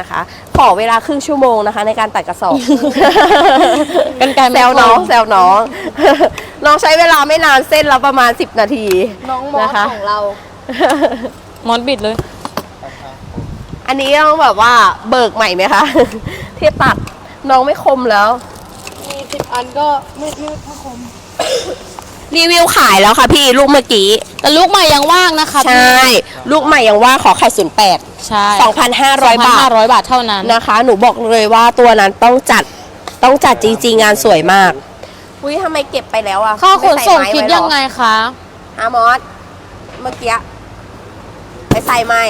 นะคะ ขอเวลาครึ่งชั่วโมงนะคะ ในการตัดกระสอบ กันไกลแซวน้องแซวน้อง น้องใช้เวลาไม่นานเส้นละประมาณ 10 นาที น้องมอสนะคะ ของเรา มอนบิดเลย อันนี้ต้องแบบว่าเบิกใหม่ไหมคะเทียบตัดน้องไม่คมแล้ว มีสิบอันก็ไม่ไม่ค่อยคม รีวิวขายแล้วค่ะพี่ลูกเมื่อกี้แต่ลูกใหม่ยังว่างนะคะใช่ลูกใหม่ยังว่าขอไข่ศูนย์แปดใช่สองพันห้าร้อยบาท 2,500 บาทเท่านั้นนะคะ หนูบอกเลยว่าตัวนั้นต้องจัดต้องจัดจริงๆงานสวยมาก อุ้ยทำไมเก็บไปแล้วอะค่าขนส่งไม่ใม้คิดว้หรอยังไงคะฮามอส เมื่อกี้ไปใส่ใหม่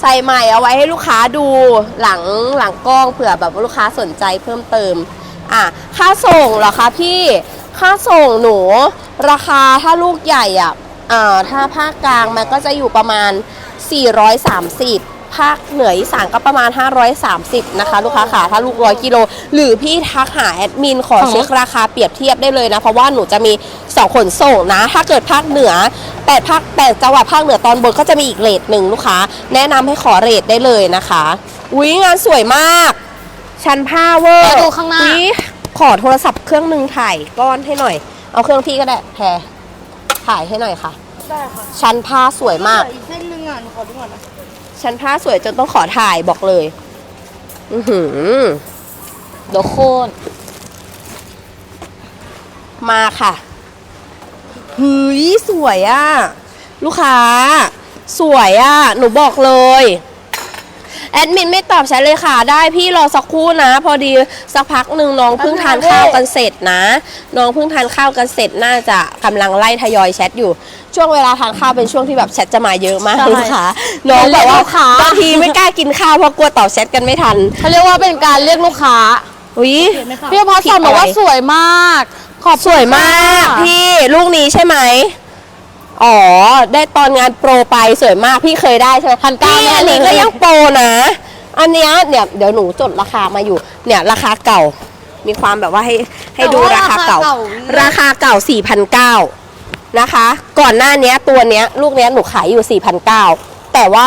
ใส่ใหม่เอาไว้ให้ลูกค้าดูหลังหลังกล้องเผื่อแบบว่าลูกค้าสนใจเพิ่มเติม อะค่าส่งเหรอคะพี่ ค่าส่งหนู ราคาถ้าลูกใหญ่อะอ่าถ้าภาคกลางมันก็จะอยู่ประมาณ 430 ภาคเหนืออีสานก็ประมาณ 530 นะคะ ลูกค้าค่ะถ้าลูกร้อยกิโล หรือพี่ทักหาแอดมินขออ๋อเช็คราคาเปรียบเทียบได้เลยนะ เพราะว่าหนูจะมี2ขนส่งนะ ถ้าเกิดภาคเหนือแต่ภาคแต่จังหวัดภาคเหนือตอนบนก็จะมีอีกเรทหนึ่งลูกค้า แนะนำให้ขอเรทได้เลยนะคะ อุ้ยงานสวยมาก ชั้นผ้าเวอร์แล้วดูข้างหน้า อุ๊ย ขอโทรศัพท์เครื่องหนึ่งถ่ายก้อนให้หน่อย เอาเครื่องพี่ก็ได้แพรถ่ายให้หน่อยค่ะ ได้ค่ะชั้นผ้าสวยมากเหลืออีกเส้นหนึงอะหนูขอดูก่อนนะชั้นผ้าสวยจนต้องขอถ่ายบอกเลย อือหือเดี๋ยวโคนมาค่ะเฮ้ยสวยอะลูกค้า สวยอะหนูบอกเลย แอดมินไม่ตอบแชทเลยค่ะ ได้พี่รอสักครู่นะ พอดีสักพักหนึ่งน้องเพิ่งทานข้าวกันเสร็จนะ น้องเพิ่งทานข้าวกันเสร็จน่าจะกำลังไล่ทยอยแชทอยู่ ช่วงเวลาทานข้าวเป็นช่วงที่แบบแชทจะมาเยอะมากลูกค้าน้องแบบว่าบางทีไม่กล้ากินข้าวเพราะกลัวตอบแชทกันไม่ทันเขาเรียกว่าเป็นการเรียกลูกค้า อุ้ยเห็นไหมคะพี่พอสอนบอกว่าสวยมาก ขอบคุณสวยมากค่ะพี่ลูกนี้ใช่ไหม อ๋อ ได้ตอนงานโปรไปสวยมากพี่เคยได้ใช่ไหมพันเก้าพี่อันนี้ก็ยังโปรนะ อันเนี้ยเนี่ยเดี๋ยวหนูจดราคามาอยู่ เนี่ยราคาเก่า มีความแบบว่าให้ให้ดูราคาเก่าราคาเก่า4,900นะคะ ก่อนหน้าเนี้ยตัวเนี้ยลูกเนี้ยหนูขายอยู่4,900แต่ว่า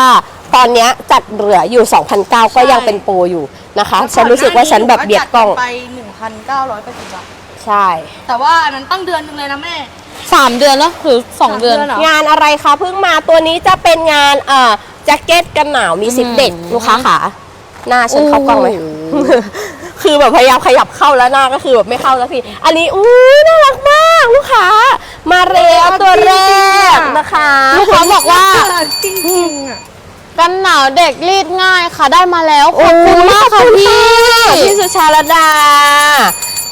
ตอนเนี้ยจัดเหลืออยู่2,900ก็ยังเป็นโปรอยู่นะคะ ฉันรู้สึกว่าฉันแบบเบียดกล้อง ไปหนึ่งพันเก้าร้อยแปดสิบบาท ใช่ แต่ว่าอันนั้นตั้งเดือนหนึงเลยนะแม่ สามเดือนแล้วหรือสองเดือนสามเดือนเหรองานอะไรคะเพิ่งมาตัวนี้จะเป็นงานเอ่อแจ็คเก็ตกันหนาวมีซิปเด็กอืมลูกค้าขาหน้าฉันเข้ากล้องไหมคือแบบพยายามขยับเข้าแล้วหน้าก็คือแบบไม่เข้าสักทีอันนี้อู้น่ารักมากลูกค้า มาเรียตัวแรกนะคะลูกค้าบอกว่าจริงๆอะกันหนาวเด็กรีดง่ายค่ะได้มาแล้วขอบคุณมากค่ะขอบณพี่ค่ะพี่สุชาลดา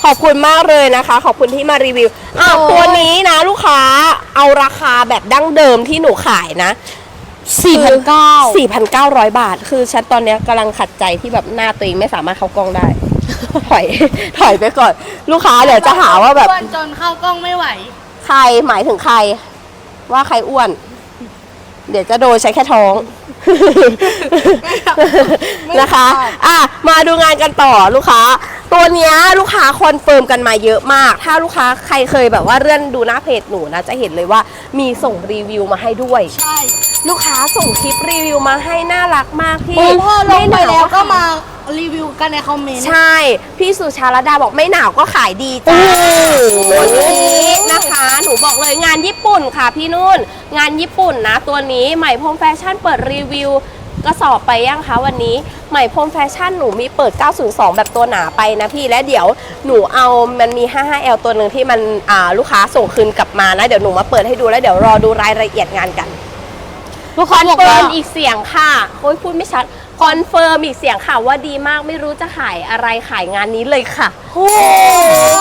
ขอบคุณมากเลยนะคะ ขอบคุณที่มารีวิวอ้าวโอ้ตัวนี้นะลูกค้าเอาราคาแบบดั้งเดิมที่หนูขายนะ สี่พันเก้า 4,900 บาท คือฉันตอนเนี้ยกำลังขัดใจที่แบบหน้าตัวเองไม่สามารถเข้ากล้องได้ ถอย ถอยไปก่อน ลูกค้าเดี๋ยวจะหาว่าแบบ อ้วนจนเข้ากล้องไม่ไหว ใครหมายถึงใคร ว่าใครอ้วน เดี๋ยวจะโดนใช้แค่ท้อง นะคะ อะ มาดูงานกันต่อลูกค้า ตัวเนี้ยลูกค้าคอนเฟิร์มกันมาเยอะมาก ถ้าลูกค้าใครเคยแบบว่าเลื่อนดูหน้าเพจหนูนะ จะเห็นเลยว่ามีส่งรีวิวมาให้ด้วย ใช่ ลูกค้าส่งคลิปรีวิวมาให้น่ารักมากพี่โอ้พ่อลงไปม่หนแล้วก็ขยมา รีวิวกันในคอมเมนต์ ใช่ พี่สุชาลดาบอกไม่หนาวก็ขายดีจ้าตัวนี้นะคะ หนูบอกเลยงานญี่ปุ่นค่ะพี่นุ่น งานญี่ปุ่นนะ ตัวนี้ใหม่พรมแฟชั่นเปิดรีวิวกระสอบไปยังคะวันนี้ใหม่พรมแฟชั่นหนูมีเปิด 902 แบบตัวหนาไปนะพี่และเดี๋ยวหนูเอามันมี 55L ตัวหนึ่งที่มันอ่าลูกค้าส่งคืนกลับมานะ เดี๋ยวหนูมาเปิดให้ดูแล้วเดี๋ยวรอดูรายละเอียดงานกันลูกคค้าอนบอกเฟิว่าร์มอีกเสียงค่ะโอ้ยพูดไม่ชัด คอนเฟิร์มอีกเสียงค่ะว่าดีมากไม่รู้จะขายอะไรขายงานนี้เลยค่ะโอ้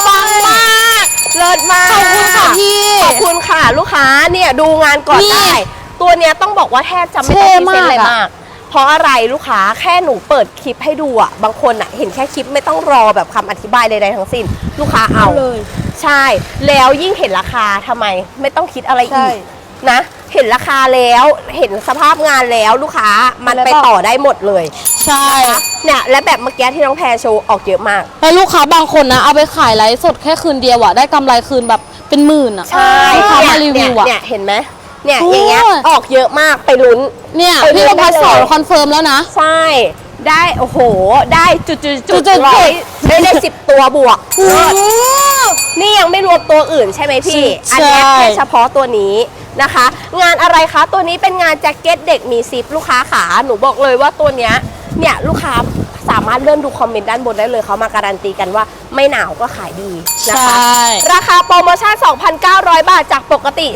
ปังมากเลิศมากขอบคุณค่ะพี่ ขอบคุณค่ะลูกค้าเนี่ยดูงานก่อนนี่ได้ ตัวเนี้ยต้องบอกว่าแทบจะไม่เท่ต้องพรีเซนต์อะไรมากอะมากเพราะอะไรลูกค้าแค่หนูเปิดคลิปให้ดูอะบางคนอะเห็นแค่คลิปไม่ต้องรอแบบคำอธิบายใดๆทั้งสิ้น ลูกค้าเอาเลย ใช่ แล้วยิ่งเห็นราคาทำไม ไม่ต้องคิดอะไรใช่อีกนะ เห็นราคาแล้วเห็นสภาพงานแล้วลูกค้ามันแล้วไปก็ต่อได้หมดเลยใช่เนี่ยและแบบเมื่อกี้ที่น้องแพรโชว์ออกเยอะมากแล้วลูกค้าบางคนนะเอาไปขายไลฟ์สดแค่คืนเดียวอะได้กำไรคืนแบบเป็นหมื่นอะใช่ลูกค้ามารีวิวอะเนี่ยเนี่ยเห็นไหมเนี่ยโอ้อย่างเงี้ยออกเยอะมากไปลุ้นเนี่ยไปดูพี่ประพัฒน์ได้เลยสอนคอนเฟิร์มแล้วนะ ใช่ได้ โอ้โห ได้จุดจุดจุดจุดๆร้อยได้ได้สิบตัวบวกโอ้นี่ยังไม่รวมตัวอื่นใช่ไหมพี่ใช่อันเนี้ยแค่เฉพาะตัวนี้ นะคะ งานอะไรคะตัวนี้เป็นงานแจ็คเก็ตเด็กมีซิปลูกค้าขาหนูบอกเลยว่าตัวเนี้ยเนี่ยลูกค้าสามารถเลื่อนดูคอมเมนต์ด้านบนได้เลยเขามาการันตีกันว่าไม่หนาวก็ขายดีนะคะ ใช่ราคาโปรโมชั่น 2,900 บาทจากปกติ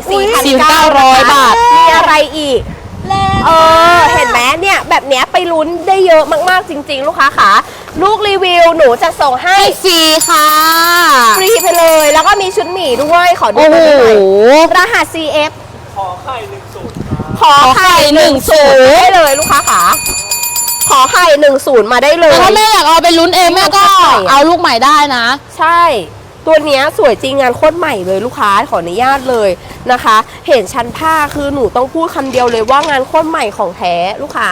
4,900 บาท มีอะไรอีกเออ เห็นไหมเนี่ย แบบเนี้ยไปลุ้นได้เยอะมากๆจริง ๆ ลูกค้าขาลูกรีวิวหนูจะส่งให้ให้ฟรีค่ะ ฟรีไปเลย แล้วก็มีชุดหมีด้วยขอดูโอ้หโหน่อยรหัส CF ขอ ไข่หนึ่งศูนย์ขอไข่หนึ่งศูนย์ได้เลยลูกค้าขาขอไข่หนึ่งศูนย์มาได้เลยแต่ถ้าแม่อยากเอาไปลุ้นเองแม่ก็ใช่เอาลูกใหม่ได้นะ ใช่ ตัวเนี้ยสวยจริงงานโคตรใหม่เลยลูกค้าขออนุญาตเลยนะคะ เห็นชั้นผ้าคือหนูต้องพูดคำเดียวเลยว่างานโคตรใหม่ของแท้ลูกค้า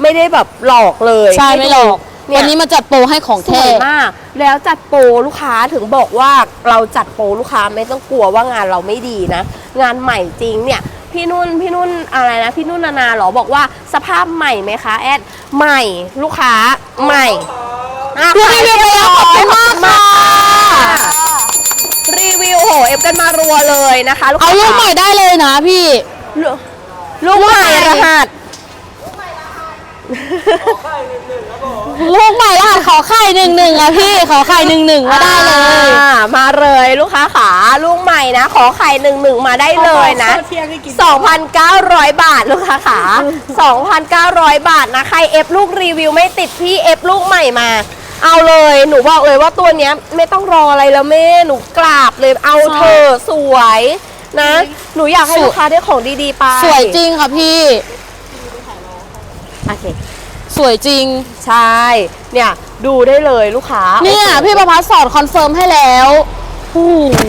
ไม่ได้แบบหลอกเลยใช่ไม่หลอกเนี่ยวันนี้มาจัดโปรให้ของสแท้ วยมาก แล้วจัดโปรลูกค้าถึงบอกว่าเราจัดโปรลูกค้าไม่ต้องกลัวว่างานเราไม่ดีนะ งานใหม่จริงเนี่ย พี่นุ่นพี่นุ่นอะไรนะพี่นุ่นนานาเหรอบอกว่าสภาพใหม่ไหมคะแอดใหม่ลูกค้าใหม่อะรีวิวไปแล้วขอบคุณมากค่ะรีวิวโหเอฟกันมารัวเลยนะคะลูกเอาค้าลูกใหม่ได้เลยนะพี่ลูกลูกใหม่รหัส ลูกใหม่รหัสขอไข่หนึ่งหนึ่งอะพี่ขอไข่หนึ่งหนึ่งมาได้เลย อ่ามาเลยลูกค้าขาลูกใหม่นะ ขอไข่หนึ่งหนึ่งมาได้เลยนะเที่ยงให้กิน 2,900 บาทลูกค้าขา 2,900 บาทนะ ใครเอฟลูกรีวิวไม่ติดพี่เอฟลูกใหม่มา เอาเลย หนูบอกเลยว่าตัวเนี้ยไม่ต้องรออะไรแล้วแม่ หนูกราบเลย เอาเธอะสวยนะ หนูอยากให้สวย ลูกค้าได้ของดีๆไปสวยจริงค่ะพี่ โอเค สวยจริง ใช่ เนี่ยดูได้เลยลูกค้าเนี่ยโอ้โห พี่ประพัฒน์สอนคอนเฟิร์มให้แล้วโอ้โห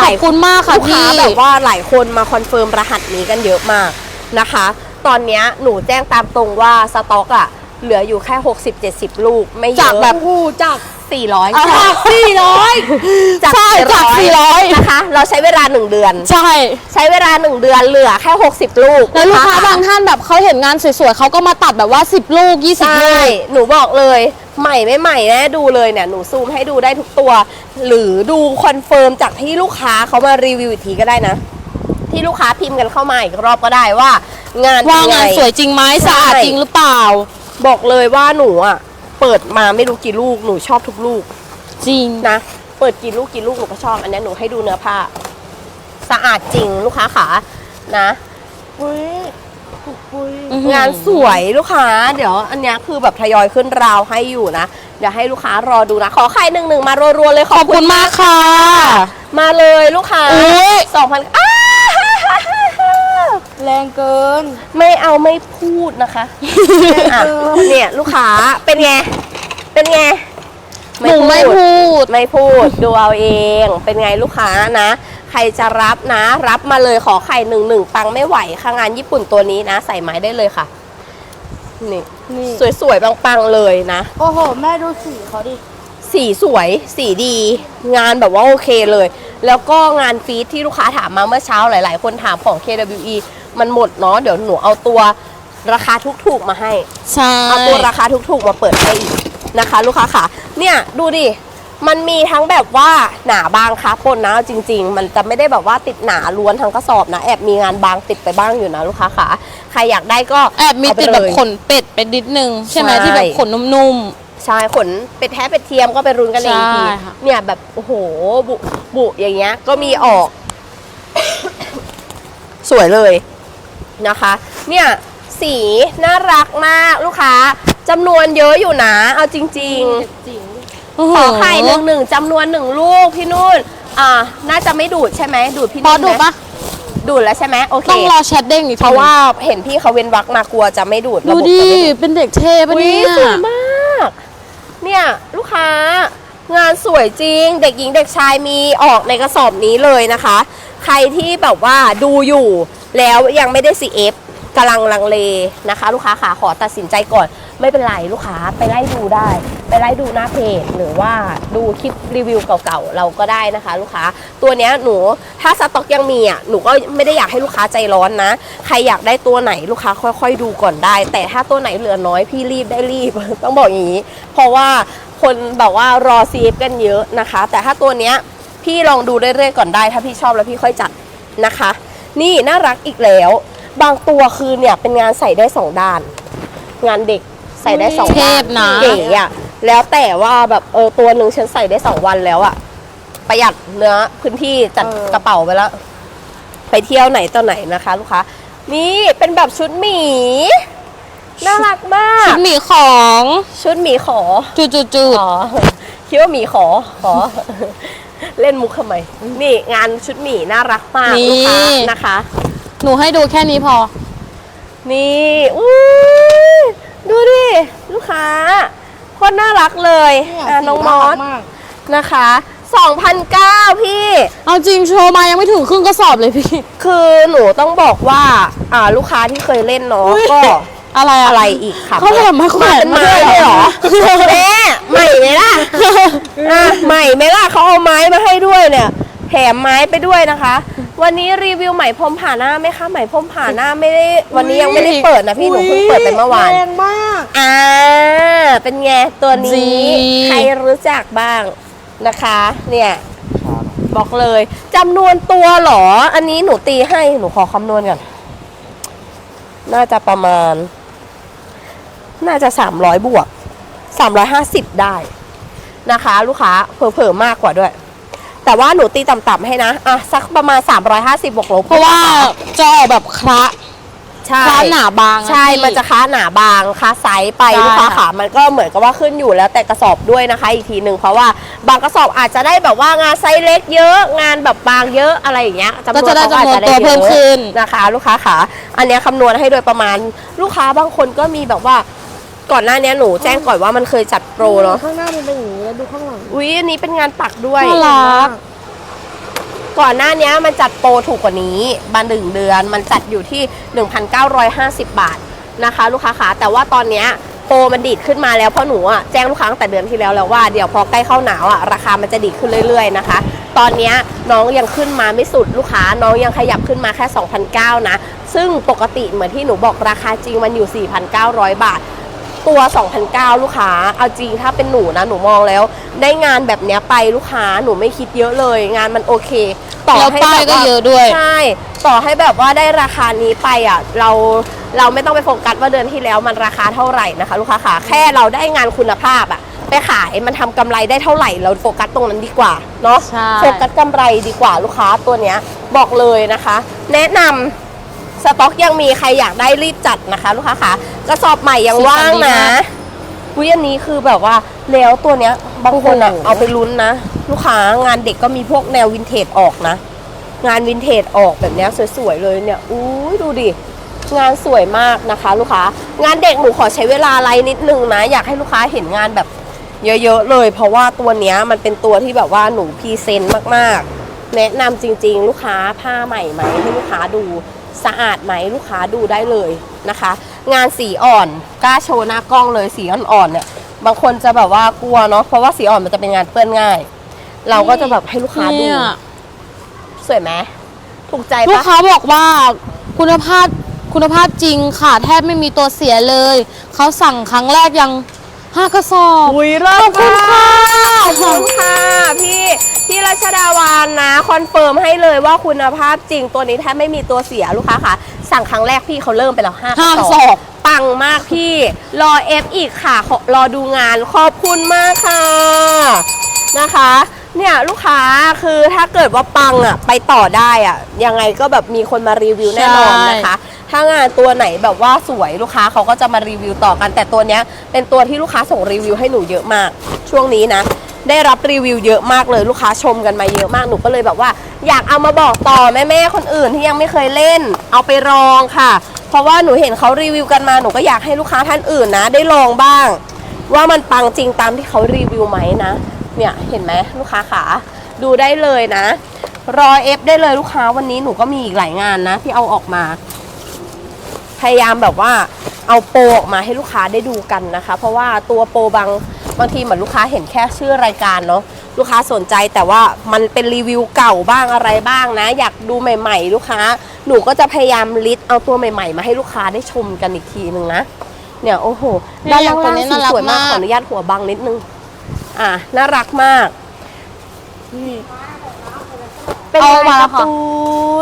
ขอบคุณมากค่ะลูกค้าพี่ แบบว่าหลายคนมาคอนเฟิร์มรหัสนี้กันเยอะมากนะคะ ตอนเนี้ยหนูแจ้งตามตรงว่าสต็อกอะเหลืออยู่แค่ 60-70 ลูก ไม่เยอะจากแบบ โอ้โหจาก 400จากสี่ร้อยจากใช่จาก400นะคะ เราใช้เวลา 1 เดือน ใช่ ใช้เวลา 1 เดือนเหลือแค่ 60 ลูกแล้วลูกค้าะะบางท่านแบบเขาเห็นงานสวยๆเขาก็มาตัดแบบว่า 10 ลูก 20 ใช่ ลูก หนูบอกเลย ใหม่ไม่ใหม่แน่ดูเลยเนี่ย หนูซูมให้ดูได้ทุกตัว หรือดูคอนเฟิร์มจากที่ลูกค้าเขามารีวิวอีกทีก็ได้นะ ที่ลูกค้าพิมพ์กันเข้ามาอีกรอบก็ได้ว่า งานว่าเป็นไงานสวยจริงไหมใช่สะอาดจริงหรือเปล่า บอกเลยว่าหนูอะ เปิดมาไม่รู้กี่ลูกหนูชอบทุกลูกจริงนะ เปิดกี่ลูกกี่ลูกหนูก็ชอบ อันนี้หนูให้ดูเนื้อผ้า สะอาดจริงลูกค้าขานะปุ้ยปุ้ยอื้อหือ งานสวยลูกค้า เดี๋ยว อันเนี้ยคือแบบทยอยขึ้นราวให้อยู่นะ เดี๋ยวให้ลูกค้ารอดูนะ ขอไข่หนึ่งหนึ่งมารัวๆเลยขอบคุณมากค่ะ มาเลยลูกค้าอุ๊ย สองพันอ้า แรงเกิน ไม่เอาไม่พูดนะคะอะเนี่ยลูกค้าเป็นไง เป็นไงหนูไม่พูดไม่พูดดูเอาเอง เป็นไงลูกค้านะ ใครจะรับนะ รับมาเลยขอไข่หนึ่งหนึ่งปังไม่ไหวค่ะงานญี่ปุ่นตัวนี้นะ ใส่ไม้ได้เลยค่ะนี่นี่สวยๆปังๆเลยนะ โอ้โห แม่ดูสีเขาดิ สีสวย สีดี งานแบบว่าโอเคเลย แล้วก็งานฟีดที่ลูกค้าถามมาเมื่อเช้าหลาย ๆ คนถามของ KWE มันหมดเนาะเดี๋ยวหนูเอาตัวราคาถูกๆมาให้ ใช่เอาตัวราคาถูกๆมาเปิดให้อีกนะคะ ลูกค้าค่ะ เนี่ยดูดิ มันมีทั้งแบบว่าหนาบางคะปนนะเอาจริง ๆ มันจะไม่ได้แบบว่าติดหนาล้วนทั้งกระสอบนะ แอบมีงานบางติดไปบ้างอยู่นะลูกค้าค่ะ ใครอยากได้ก็แอบมีเาไปติดแบบเลย ขนเป็ดไปนิดนึง ใช่ไหมใช่ ที่แบบขนนุ่ม ใช่ขนเป็ดแท้เป็ดเทียมก็ไปรุนกันเองทีใช่ค่ะ เนี่ยแบบโอ้โหบุบุอย่างเงี้ยก็มีออก สวยเลยนะคะ เนี่ยสีน่ารักมากลูกค้าจำนวนเยอะอยู่นะ เอาจริงๆๆขอไข่หนึ่งหนึ่งจำนวนหนึ่งลูกพี่นุ่น อ่า น่าจะไม่ดูดใช่ไหม ดูดพี่พอนุ่นดูไหมปะดูดแล้วใช่ไหมโอเค ต้องรอแชทเด้งอีกทีเพราะว่าเห็นพี่เขาเว้นวักมากลัวจะไม่ดูดระดูบบดิ จะไม่ดูดเป็นเด็กเท่ปะอุ๊ยเนี่ย สวยมาก เนี่ยลูกค้างานสวยจริง เด็กหญิงเด็กชายมีออกในกระสอบนี้เลยนะคะ ใครที่แบบว่าดูอยู่แล้วยังไม่ได้ CF กำลังลังเลนะคะ ลูกค้าขาขอตัดสินใจก่อน ไม่เป็นไรลูกค้าไปไล่ดูได้ ไปไล่ดูหน้าเพจหรือว่าดูคลิปรีวิวเก่าๆเราก็ได้นะคะ ลูกค้าตัวเนี้ยหนูถ้าสต็อกยังมีอะหนูก็ไม่ได้อยากให้ลูกค้าใจร้อนนะ ใครอยากได้ตัวไหนลูกค้าค่อย ๆ ดูก่อนได้ แต่ถ้าตัวไหนเหลือน้อยพี่รีบได้รีบ ต้องบอกอย่างนี้ เพราะว่าคนแบบว่ารอซีฟกันเยอะนะคะ แต่ถ้าตัวเนี้ยพี่ลองดูเรื่อยๆก่อนได้ ถ้าพี่ชอบแล้วพี่ค่อยจัดนะคะ นี่น่ารักอีกแล้ว บางตัวคือเนี่ยเป็นงานใส่ได้สองด้าน งานเด็ก ใส่ได้สองเทด้านพนะ เก๋อะแล้วแต่ว่าแบบเออตัวหนึ่งฉันใส่ได้สองวันแล้วอะประหยัดเนื้อพื้นที่จัดเออ กระเป๋าไปแล้ว ไปเที่ยวไหนต่อไหนนะคะ ลูกค้านี่เป็นแบบชุดหมีน่ารักมากชุดหมีของชุดหมีขอจุดจุดจุดขอคิดว่าหมีขอขอ เล่นมุกทำไมนี่งานชุดหมีน่ารักมากลูกค้านะคะ หนูให้ดูแค่นี้พอ นี่ อุ้ย ดูดิ ลูกค้าโคตรน่ารักเลยเนี่ยอะสีน้องมน่าอรัสกมากนะคะ2,009พี่ เอาจริงโชว์มายังไม่ถึงครึ่งกระสอบเลยพี่ คือหนูต้องบอกว่า อ่าลูกค้าที่เคยเล่นเนาะอุ๊ย ก็ อะไรอะไรอีกค่ะเขาทำให้แขวมานเป็นมาไม้ด้วยเลยเหเหรรออแม่ใหม่ไหมล่ะอะใหม่ไหมล่ะเขาเอาไม้มาให้ด้วยเนี่ยแถมไม้ไปด้วยนะคะ วันนี้รีวิวใหม่พรมผ่าหน้าไหมคะใหม่พรมผ่าหน้าไม่ได้วันนี้ยังไม่ได้เปิดนะพี่หนูเพิ่งเปิดไปเมื่อวานแรงมากอ่าเป็นไงตัวจรินี้งใครรู้จักบ้างนะคะ เนี่ยบอกเลยจำนวนตัวเหรอ อันนี้หนูตีให้หนูขอคำนวณก่อนน่าจะประมาณ น่าจะสามร้อยบวกสามร้อยห้าสิบได้นะคะ ลูกค้าเผลอๆมากกว่าด้วย แต่ว่าหนูตีต่ำๆให้นะอะสักประมาณ 350บวกลบเพราะว่าจะออกแบบคระใช่คระหนาบางใช่พี่มันจะค้าหนาบางค้าไซส์ไปใช่ลูกค้าค่ะขามันก็เหมือนกับว่าขึ้นอยู่แล้วแต่กระสอบด้วยนะคะ อีกทีหนึ่งเพราะว่าบางกระสอบอาจจะได้แบบว่างานไซส์เล็กเยอะ งานแบบบางเยอะอะไรอย่างเงี้ยก็จะได้เขาอาจำนวนตัวยะเพิ่มขึ้นนะคะ ลูกค้าขาอันเนี้ยคำนวณให้โดยประมาณลูกค้าบางคนก็มีแบบว่า ก่อนหน้าเนี้ยหนูแจ้งก่อนว่ามันเคยจัดโปรเนาะข้างหน้ามันเป็นอย่างนี้แล้วดูข้างหลังอุ้ยอันนี้เป็นงานปักด้วยน่ารักก่อนหน้านี้มันจัดโปรถูกกว่านี้มาหนึ่งเดือนมันจัดอยู่ที่ 1,950 บาทนะคะ ลูกค้าขาแต่ว่าตอนเนี้ยโปรมันดีดขึ้นมาแล้วเพราะหนูอะแจ้งลูกค้าตั้งแต่เดือนที่แล้วแล้วว่าเดี๋ยวพอใกล้เข้าหนาวอะราคามันจะดีดขึ้นเรื่อยๆนะคะ ตอนเนี้ยน้องยังขึ้นมาไม่สุดลูกค้าน้องยังขยับขึ้นมาแค่ 2,009นะซึ่งปกติเหมือนที่หนูบอกราคาจริงมันอยู่ 4,900 บาท ตัว 2,009 ลูกค้า เอาจริงถ้าเป็นหนูนะ หนูมองแล้ว ได้งานแบบเนี้ยไปลูกค้าหนูไม่คิดเยอะเลย งานมันโอเคแล้วป้ายแบบก็ว่าเยอะด้วย ใช่ ต่อให้แบบว่าได้ราคานี้ไปอะ เราเราไม่ต้องไปโฟกัสว่าเดือนที่แล้วมันราคาเท่าไหร่นะคะ ลูกค้าขาแค่เราได้งานคุณภาพอะ ไปขายมันทำกำไรได้เท่าไหร่เราโฟกัสตรงนั้นดีกว่าเนาะ ใช่ โฟกัสกำไรดีกว่าลูกค้าตัวเนี้ยบอกเลยนะคะ แนะนำ สต็อกยังมีใครอยากได้รีบจัดนะคะ ลูกค้าขากระสอบใหม่ยังว่างนะวิอันนี้คือแบบว่าแล้วตัวเนี้ยบางคนอะโอ้โหเอาไปลุ้นนะ ลูกค้างานเด็กก็มีพวกแนววินเทจออกนะ งานวินเทจออกแบบเนี้ยสวยๆเลยเนี่ยอู้ยดูดิงานสวยมากนะคะ ลูกค้างานเด็กหนูขอใช้เวลาไลน์นิดนึงนะ อยากให้ลูกค้าเห็นงานแบบเยอะๆเลย เพราะว่าตัวเนี้ยมันเป็นตัวที่แบบว่าหนูพรีเซนต์มากๆ แนะนำจริง ๆ ลูกค้าผ้าใหม่ไหมให้ลูกค้าดู สะอาดไหมลูกค้าดูได้เลยนะคะ งานสีอ่อนกล้าโชว์หน้ากล้องเลยสีอ่อนๆเนี่ยบางคนจะแบบว่ากลัวเนาะเพราะว่าสีอ่อนมันจะเป็นงานเปื้อนง่าย เราก็จะแบบให้ลูกค้าดูเนี่ย สวยไหมถูกใจลูกปะค้าบอกว่าคุณภาพคุณภาพจริงค่ะ แทบไม่มีตัวเสียเลย เขาสั่งครั้งแรกยังห้ากระสอบ อุ้ยเริ่ขอบคุณค่ะ ขอบคุณค่ะพี่พี่ รัชดาวานนะ คอนเฟิร์มให้เลยว่าคุณภาพจริงตัวนี้แทบไม่มีตัวเสียลูกค้าค่ะ สั่งครั้งแรกพี่เขาเริ่มไปแล้วห้าห้ากระระสสออบบปังมากพี่ รอเอฟอีกค่ะขอรอดูงานขอบคุณมากค่ะนะคะ เนี่ยลูกค้าคือถ้าเกิดว่าปังอะไปต่อได้อะยังไงก็แบบมีคนมารีวิวแน่นอนนะคะ ถ้างานตัวไหนแบบว่าสวยลูกค้าเขาก็จะมารีวิวต่อกัน แต่ตัวเนี้ยเป็นตัวที่ลูกค้าส่งรีวิวให้หนูเยอะมาก ช่วงนี้นะ ได้รับรีวิวเยอะมากเลยลูกค้าชมกันมาเยอะมากหนูก็เลยแบบว่า อยากเอามาบอกต่อแม่ๆคนอื่นที่ยังไม่เคยเล่น เอาไปลองค่ะ เพราะว่าหนูเห็นเขารีวิวกันมาหนูก็อยากให้ลูกค้าท่านอื่นนะ ได้ลองบ้าง ว่ามันปังจริงตามที่เขารีวิวไหมนะ เนี่ยเห็นไหมลูกค้าขาดูได้เลยนะ รอเอฟได้เลยลูกค้าวันนี้หนูก็มีอีกหลายงานนะ ที่เอาออกมา พยายามแบบว่าเอาโปรออกมาให้ลูกค้าได้ดูกันนะคะ เพราะว่าตัวโปรบาง บางทีเหมือนลูกค้าเห็นแค่ชื่อรายการเนาะลูกค้าสนใจแต่ว่ามันเป็นรีวิวเก่าบ้างอะไรบ้างนะ อยากดูใหม่ ๆ ลูกค้าหนูก็จะพยายามลิสต์เอาตัวใหม่ๆ มาให้ลูกค้าได้ชมกันอีกทีหนึ่งนะเนี่ยโอ้โหเนี่ยด้านล่างตัวนี้ๆสีน่ารักสวยมากมากขออนุญาตหัวบังนิดนึง อะน่ารักมากนี่ เป็นเอาลายมาการ์ค่ะตู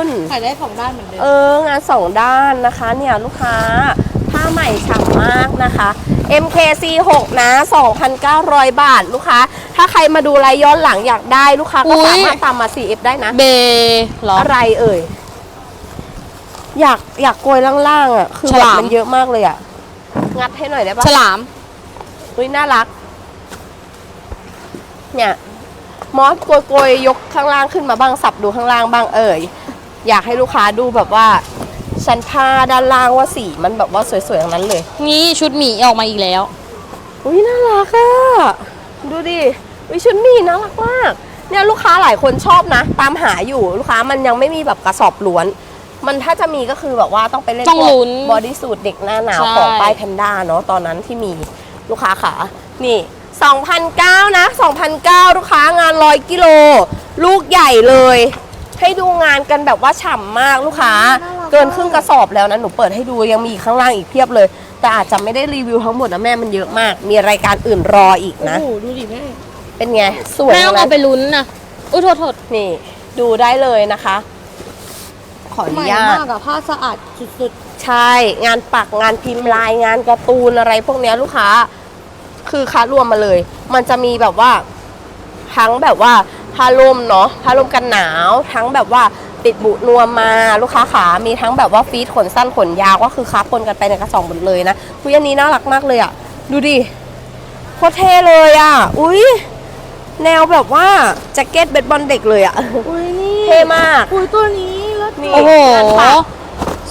นใส่ได้สองด้านเหมือนเดิม เอองานสองด้านนะคะเนี่ยลูกค้าผ้าใหม่ฉ่ำมากนะคะ MKC 6นะ 2,900 บาทลูกค้า ถ้าใครมาดูไลฟ์ย้อนหลังอยากได้ลูกค้าก็อุ๊ยสามารถตามมา 4F ได้นะ เบเหรอ อะไรเอ่ย อยากอยากโกยล่างๆอะ คือฉแบบลาม มันเยอะมากเลยอะ งัดให้หน่อยได้ปะฉลาม อุ้ยน่ารัก เนี่ย มอสโกยโกยยกข้างล่างขึ้นมาบ้างสับดูข้างล่างบ้างเอ่ยอยากให้ลูกค้าดูแบบว่าชั้นผ้าด้านล่างว่าสีมันแบบว่าสวยๆอย่างนั้นเลย นี่ชุดหมีออกมาอีกแล้ว อุ้ยน่ารักอะดูดิวิชุดหมีน่ารักมาก เนี่ยลูกค้าหลายคนชอบนะ ตามหาอยู่ลูกค้ามันยังไม่มีแบบกระสอบล้วน มันถ้าจะมีก็คือแบบว่าต้องไปเล่นต้องลุ้นบอดี้สูทเด็กหน้าหนาวใช่ของป้ายแพนด้าเนาะตอนนั้นที่มีลูกค้าขานี่ 2,009นะ2,009ลูกค้างานร้อยกิโล ลูกใหญ่เลย ให้ดูงานกันแบบว่าฉ่ำมากลูกค้า เกินครึ่งกระสอบแล้วนะ หนูเปิดให้ดูยังมีอีกข้างล่างอีกเพียบเลย แต่อาจจะไม่ได้รีวิวทั้งหมดนะแม่มันเยอะมาก มีรายการอื่นรออีกโอ้นะโหดูดิแม่ เป็นไง สวยแม่ต้องนะเอาไปลุ้นนะอุ้ยโทษโทษนี่ ดูได้เลยนะคะ ขออใหนุม่ญาต มากอะผ้าสะอาดสุดใช่ งานปักงานพิมพ์ลายงานการ์ตูนอะไรพวกเนี้ยลูกค้า คือคัดรวมมาเลย มันจะมีแบบว่าทั้งแบบว่าผ้าล่มเนาะผ้าล่มกันหนาว ทั้งแบบว่าติดบุนวมมาลูกค้าขา มีทั้งแบบว่าฟีดขนสั้นขนยาวก็คือค้าปนกันไปในกระสอบหมดเลยนะคุยอันนี้น่ารักมากเลยอะ่ะ ดูดิโคตรเท่เลยอะ่ะ อุ้ยแนวแบบว่าแจ็คเก็ตเบสบอลเด็กเลยอะ่ะๆอุ้ยนี่เท่มากอุ้ยตัวนี้แล้วนี่โอ้โหงานปัก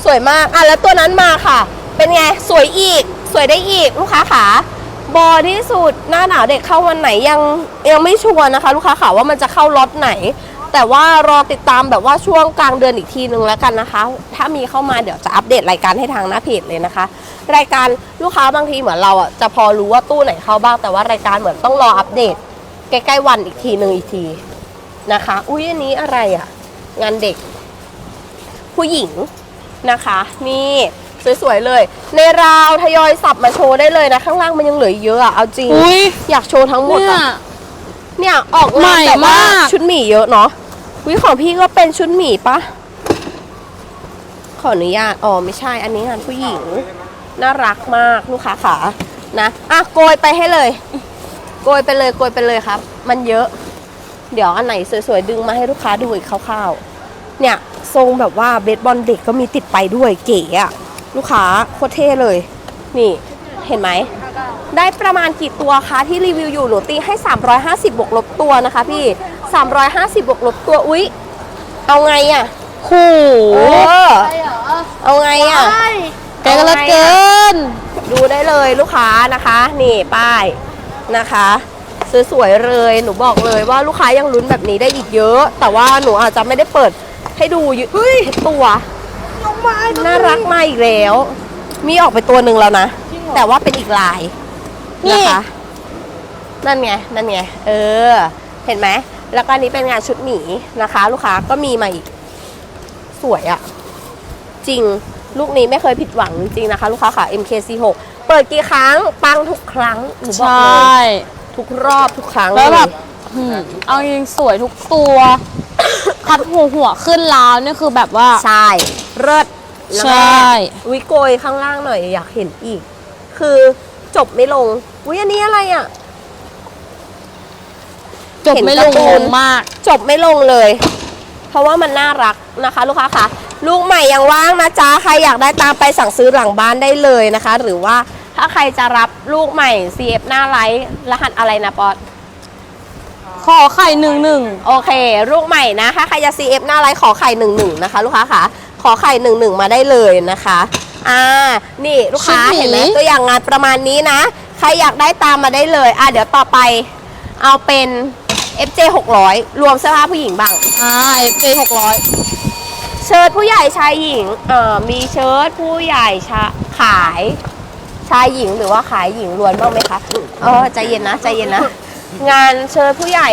สวยมากอะแล้วตัวนั้นมาค่ะ เป็นไงสวยอีกสวยได้อีกลูกค้าขา บอดี้สูตรหน้าหนาวเด็กเข้าวันไหนยังยังไม่ชัวร์นะคะ ลูกค้าขาว่ามันจะเข้าล็อตไหน แต่ว่ารอติดตามแบบว่าช่วงกลางเดือนอีกทีนึงแล้วกันนะคะ ถ้ามีเข้ามาเดี๋ยวจะอัปเดตรายการให้ทางหน้าเพจเลยนะคะ รายการลูกค้าบางทีเหมือนเราอะจะพอรู้ว่าตู้ไหนเข้าบ้างแต่ว่ารายการเหมือนต้องรออัปเดต ใกล้ๆวันอีกทีหนึ่งอีกทีนะคะ อุ้ยอันนี้อะไรอะ งานเด็ก ผู้หญิงนะคะ นี่ สวยๆเลย ในราวทยอยสับมาโชว์ได้เลยนะ ข้างล่างมันยังเหลืออีกเยอะอะเอาจริง อุ้ยอยากโชว์ทั้งหมดเนี่ย อะเนี่ยออกใหม่งานแต่ว่ามาก ชุดหมีเยอะเนาะวิของพี่ก็เป็นชุดหมีปะขออนุญาตอ๋อไม่ใช่ อันนี้งานผู้หญิง น่ารักมากลูกค้าขานะอะโกยไปให้เลย โกยไปเลยโกยไปเลยครับ มันเยอะ เดี๋ยวอันไหนสวยๆดึงมาให้ลูกค้าดูอีกคร่าวๆเนี่ยทรงแบบว่าเบสบอลเด็กก็มีติดไปด้วยเก๋อะ ลูกค้าโคตรเท่เลย นี่เห็นไหม ได้ประมาณกี่ตัวคะที่รีวิวอยู่หนูตีให้ 350บวกลบตัวนะคะพี่ 350บวกลบตัวอุ๊ย เอาไงอะโอ้โหเออใช่เหรอเอาไงอะใช่แกก็เหลิศเกิน ดูได้เลยลูกค้านะคะ นี่ป้ายนะคะสวยๆเลย หนูบอกเลยว่าลูกค้ายังลุ้นแบบนี้ได้อีกเยอะ แต่ว่าหนูอาจจะไม่ได้เปิดให้ดูเยอะเฮ้ยตัว น้องไม้ตัวน่ารักมาอีกแล้ว มีออกไปตัวหนึ่งแล้วนะ จริงเหรอ แต่ว่าเป็นอีกลายนี่ นะคะนั่นไงนั่นไงเออ เห็นไหมแล้วก็อันนี้เป็นงานชุดหมีนะคะ ลูกค้าก็มีมาอีก สวยอะจริงลูกนี้ไม่เคยผิดหวังจริงๆนะคะ ลูกค้าค่ะ MKC6 เปิดกี่ครั้งปังทุกครั้งหนูบใชอกเล่ ย ทุกรอบทุกครั้งแล้วแบบเลยหืมเอาจริงๆสวยทุกตัว คัดหัวหัวขึ้นล้าวนี่คือแบบว่า ใช่ เลิศแล้วใช่ วิโกยข้างล่างหน่อยอยากเห็นอีก คือจบไม่ลงวิอันนี้อะไรอะ จบไม่ลงเห็นการ์ตูงน งมาก จบไม่ลงเลย เพราะว่ามันน่ารักนะคะ ลูกค้าคะลูกใหม่ยังว่างนะจ๊ะ ใครอยากได้ตามไปสั่งซื้อหลังบ้านได้เลยนะคะ หรือว่าถ้าใครจะรับลูกใหม่ CF หน้าไลท์รหัสอะไรนะป๊อต ขอไข่หนึ่งหนึ่ง โอเค ลูกใหม่นะถ้าใครจะ CF หน้าไลท์ขอไข่หนึ่งหนึ่งนะคะ ลูกค้าคะ ขอไข่หนึ่งหนึ่งมาได้เลยนะคะ อ่า นี่ลูกค้าเห็นไหมตัวอย่างงานประมาณนี้นะ ใครอยากได้ตามมาได้เลย อะเดี๋ยวต่อไปเอาเป็น FJ 600 รวมเสื้อผ้าผู้หญิงบ้าง อ่าเอฟเจหกร้อยเชิ้ตผู้ใหญ่ชายหญิง เอ่อ มีเชิ้ตผู้ใหญ่ชาขาย ชายหญิงหรือว่าขายหญิงล้วนบ้างไหมคะ เออใจเย็นนะใจเย็นนะ งานเชิ้ตผู้ใหญ่